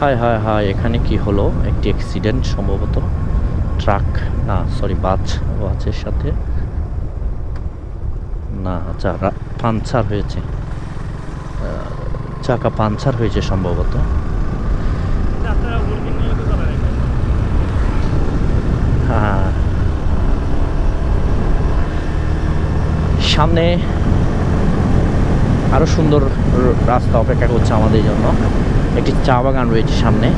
হায় হায় হায় এখানে কি হলো? একটি অ্যাক্সিডেন্ট সম্ভবত। ট্রাক না সরি বাস বাসের সাথে। না আচ্ছা পাঞ্চার হয়েছে। চাকা পাঞ্চার হয়েছে সম্ভবত। হ্যাঁ। সামনে আরও সুন্দর রাস্তা অপেক্ষা করছে আমাদের জন্য। একটি চা বাগান রয়েছে সামনে।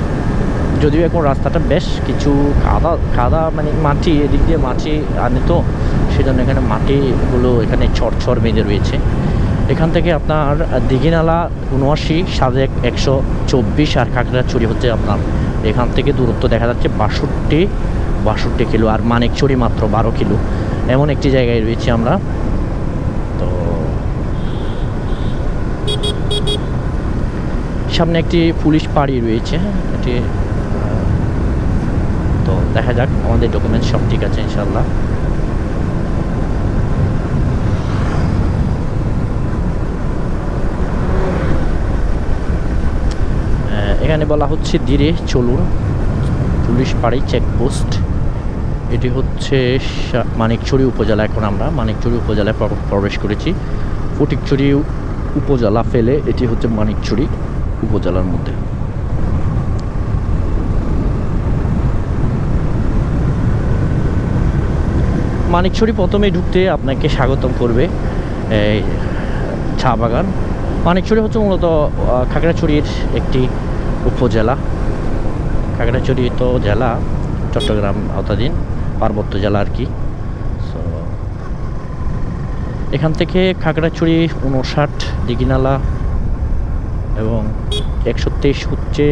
যদিও এখন রাস্তাটা বেশ কিছু কাদা কাদা মানে মাটি, এদিক দিয়ে মাটি আনে তো, সেজন্য এখানে মাটিগুলো এখানে চরচর বেঁধে রয়েছে। এখান থেকে আপনার দিঘিনালা, উনআশি, সাজেক একশো চব্বিশ আর কাঁকড়াছড়ি হচ্ছে আপনার। এখান থেকে দূরত্ব দেখা যাচ্ছে বাষট্টি বাষট্টি কিলো আর মানিকচুরি মাত্র বারো কিলো। এমন একটি জায়গায় রয়েছি আমরা। তো সামনে একটি পুলিশ পাড়ি রয়েছে, এটি তো দেখা যাক, আমাদের ডকুমেন্ট সব ঠিক আছে ইনশাল্লাহ এখানে বলা হচ্ছে ধীরে চলুন, পুলিশ পাড়ি চেকপোস্ট এটি হচ্ছে মানিকচুরি উপজেলা এখন আমরা মানিকচুরি উপজেলায় প্রবেশ করেছি। ফটিকচুরি উপজেলা ফেলে এটি হচ্ছে মানিকচুরি উপজেলার মধ্যে। মানিকছড়ি প্রথমে ঢুকতে আপনাকে স্বাগতম করবে, এই চা বাগান। মানিকছড়ি হচ্ছে মূলত খাগড়াছড়ির একটি উপজেলা। খাগড়াছড়ি তো জেলা, চট্টগ্রাম আওতাধীন, পার্বত্য জেলা আর কি। সো এখান থেকে খাগড়াছড়ি উনষাট দিঘিনালা এবং একশো তেইশ হচ্ছে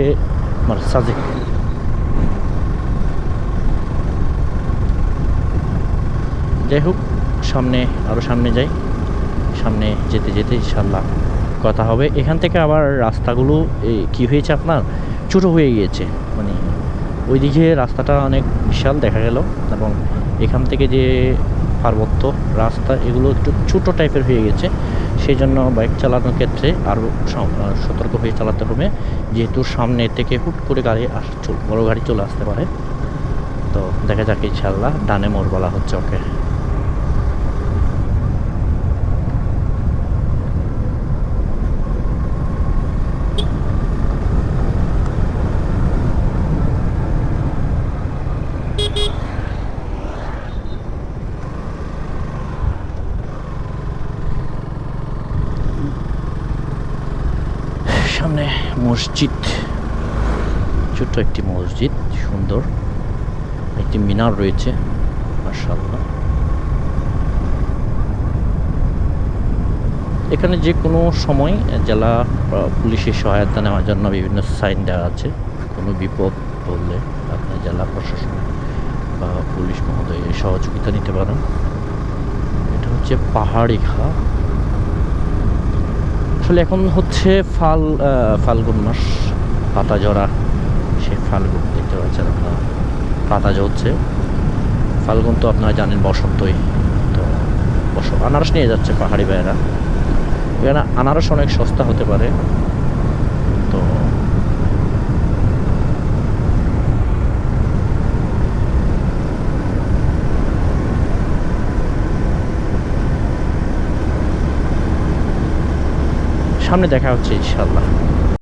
আমার সাজেক। যাই হোক, সামনে আরও সামনে যাই। সামনে যেতে যেতে ইনশাল্লাহ কথা হবে। এখান থেকে আবার রাস্তাগুলো এই কী হয়েছে আপনার? ছোটো হয়ে গিয়েছে। মানে ওই ওইদিকে রাস্তাটা অনেক বিশাল দেখা গেল এবং এখান থেকে যে পার্বত্য রাস্তা, এগুলো একটু ছোটো টাইপের হয়ে গেছে। সেই জন্য বাইক চালানোর ক্ষেত্রে আরও সতর্ক হয়ে চালাতে হবে। যেহেতু সামনে থেকে হুট করে গাড়ি আস বড়ো গাড়ি চলে আসতে পারে। তো দেখা যাক ইনশাল্লাহ ডানে মোড় বলা হচ্ছে, ওকে। সামনে মসজিদ, ছোট্ট একটি মসজিদ, সুন্দর। একটি মিনার রয়েছে মার্শাল্লাহ এখানে যে কোনো সময় জেলা পুলিশের সহায়তা নেওয়ার জন্য বিভিন্ন সাইন দেওয়া আছে। কোনো বিপদ পড়লে আপনার জেলা প্রশাসন বা পুলিশ মহোদয় সহযোগিতা নিতে পারেন। এটা হচ্ছে পাহাড়ি ঘা আসলে এখন হচ্ছে ফাল ফাল্গুন মাস পাতা জরা সে ফাল্গুন, দেখতে পাচ্ছেন আপনারা পাতা জড়ছে ফাল্গুন তো আপনারা জানেন বসন্তই, তো বস, আনারস নিয়ে যাচ্ছে পাহাড়ি ভাইয়েরা। এখানে আনারস অনেক সস্তা হতে পারে তো সামনে দেখা হচ্ছে ইনশাল্লাহ